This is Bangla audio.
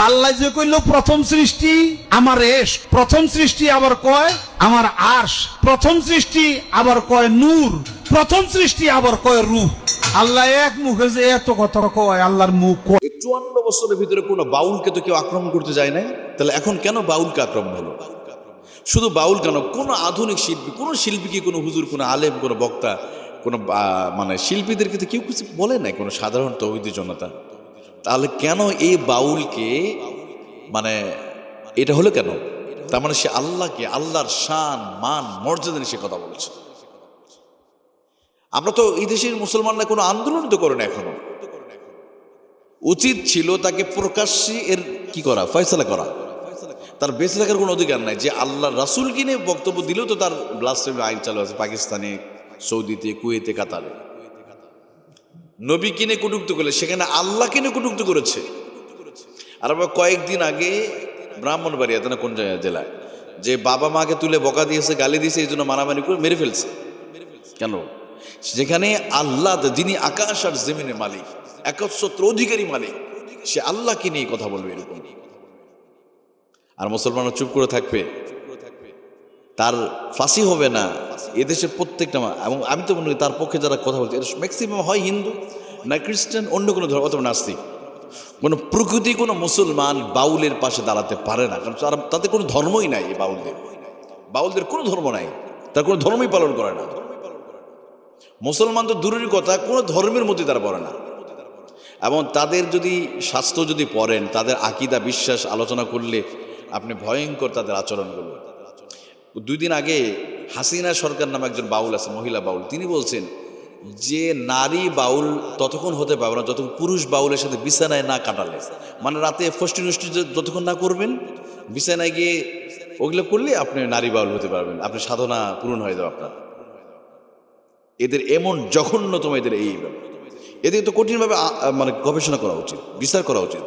তাল্লা যে কইল, প্রথম সৃষ্টি আমার এশ প্রথম সৃষ্টি আবার কয় আমার আশ প্রথম সৃষ্টি আবার কয় নূর, প্রথম সৃষ্টি আবার কয় রূহ আল্লাহ এক মুখে যে এত কথা কয়, আল্লাহর মুখ চুয়ান্ন বছরের ভিতরে কোনো বাউলকে তো কেউ আক্রমণ করতে যায় নাই? তাহলে এখন কেন বাউলকে আক্রমণ হলো? শুধু বাউল কেন? কোনো আধুনিক শিল্পী, কোনো শিল্পীকে কোনো হুজুর, কোনো আলেম, কোনো বক্তা, কোনো মানে শিল্পীদেরকে তো কেউ কিছু বলে নাই? কোনো সাধারণ তৌহিদি জনতা? তাহলে কেন এই বাউলকে মানে এটা হলো কেন? তার মানে সে আল্লাহকে, আল্লাহর শান, মান, মর্যাদা নিয়ে সে কথা বলছে। আমরা তো এই দেশের মুসলমানরা কোনো আন্দোলন তো করে এখনও। উচিত ছিল তাকে প্রকাশ্যে এর কি করা, ফয়সলা করা। তার বেঁচে থাকার কোনো অধিকার নাই যে আল্লাহ রাসুল কিনে বক্তব্য দিলেও তো তার ব্লাস্টেমি আইন চালু আছে পাকিস্তানে, সৌদিতে, কুয়েতে, কাতারে। নবী কিনে কটুক্ত করলে, সেখানে আল্লাহ কিনে কটুক্ত করেছে। আর আমরা কয়েকদিন আগে ব্রাহ্মণবাড়িয়াতে না কোন জেলায়, যে বাবা মাকে তুলে বকা দিয়েছে, গালি দিয়েছে, এই জন্য মারামারি করে মেরে ফেলছে। কেন? যেখানে আল্লাহ, যিনি আকাশ আর জমিনের মালিক, একচ্ছত্র অধিকারী মালিক, সে আল্লাহকে নিয়ে কথা বলবে এরকম। আর মুসলমানরা চুপ করে থাকবে। তার ফাঁসি হবে না। এদেশের প্রত্যেকটা এবং আমি তো মনে করি তার পক্ষে যারা কথা বলছে ম্যাক্সিমাম হয় হিন্দু, না খ্রিস্টান, অন্য কোনো ধর্ম, অথবা নাস্তিক। কোনো প্রকৃতি, কোনো মুসলমান বাউলের পাশে দাঁড়াতে পারে না, কারণ তারা তাতে কোনো ধর্মই নাই এই বাউলদের। বাউলদের কোনো ধর্ম নাই, তার কোনো ধর্মই পালন করে না। মুসলমান তো দূরের কথা, কোনো ধর্মের মধ্যে তারা পড়ে না। এবং তাদের যদি স্বাস্থ্য যদি পড়েন, তাদের আকিদা, বিশ্বাস, আলোচনা করলে আপনি ভয়ঙ্কর তাদের আচরণগুলো। দুই দিন আগে হাসিনা সরকার নামে একজন বাউল আছে, মহিলা বাউল তিনি বলছেন, যে নারী বাউল ততক্ষণ হতে পারবে না যতক্ষণ পুরুষ বাউলের সাথে বিছানায় না কাটালে মানে রাতে ফষ্টি নষ্টি যতক্ষণ না করবেন, বিছানায় গিয়ে ওগুলো করলে আপনি নারী বাউল হতে পারবেন আপনি সাধনা পূরণ হয়ে যাবে আপনার এদের এমন জঘন্যতম এদের এই। এদের তো কঠিনভাবে মানে গবেষণা করা উচিত, বিচার করা উচিত।